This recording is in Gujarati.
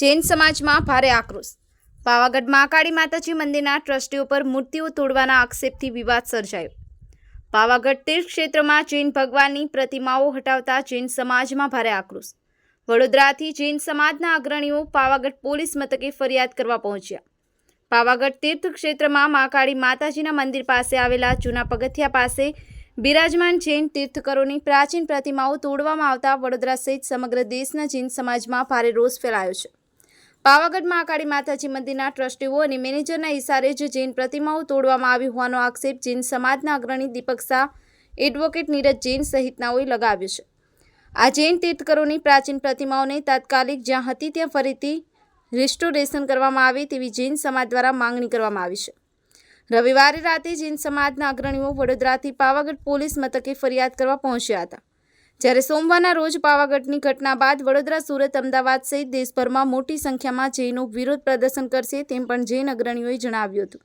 જૈન સમાજમાં ભારે આક્રોશ. પાવાગઢ મહાકાળી માતાજી મંદિરના ટ્રસ્ટીઓ પર મૂર્તિઓ તોડવાના આક્ષેપથી વિવાદ સર્જાયો. પાવાગઢ તીર્થ ક્ષેત્રમાં જૈન ભગવાનની પ્રતિમાઓ હટાવતા જૈન સમાજમાં ભારે આક્રોશ. વડોદરાથી જૈન સમાજના અગ્રણીઓ પાવાગઢ પોલીસ મથકે ફરિયાદ કરવા પહોંચ્યા. પાવાગઢ તીર્થ ક્ષેત્રમાં મહાકાળી માતાજીના મંદિર પાસે આવેલા જૂના પગથિયા પાસે બિરાજમાન જૈન તીર્થકરોની પ્રાચીન પ્રતિમાઓ તોડવામાં આવતા વડોદરા સહિત સમગ્ર દેશના જૈન સમાજમાં ભારે રોષ ફેલાયો છે. પાવાગઢ મહાકાળી માતાજી મંદિરના ટ્રસ્ટીઓ અને મેનેજરના ઇશારે જ જૈન પ્રતિમાઓ તોડવામાં આવી હોવાનો આક્ષેપ જૈન સમાજના અગ્રણી દીપક શાહ એડવોકેટ નીરજ જૈન સહિતનાઓએ લગાવ્યો છે. આ જૈન તીર્થકરોની પ્રાચીન પ્રતિમાઓને તાત્કાલિક જ્યાં હતી ત્યાં ફરીથી રિસ્ટોરેશન કરવામાં આવે તેવી જૈન સમાજ દ્વારા માંગણી કરવામાં આવી છે. રવિવારે રાતે જૈન સમાજના અગ્રણીઓ વડોદરાથી પાવાગઢ પોલીસ મથકે ફરિયાદ કરવા પહોંચ્યા હતા. જ્યારે સોમવારના રોજ પાવાગઢની ઘટના બાદ વડોદરા, સુરત, અમદાવાદ સહિત દેશભરમાં મોટી સંખ્યામાં જૈનો વિરોધ પ્રદર્શન કરશે તેમ પણ જૈન અગ્રણીઓએ જણાવ્યું હતું.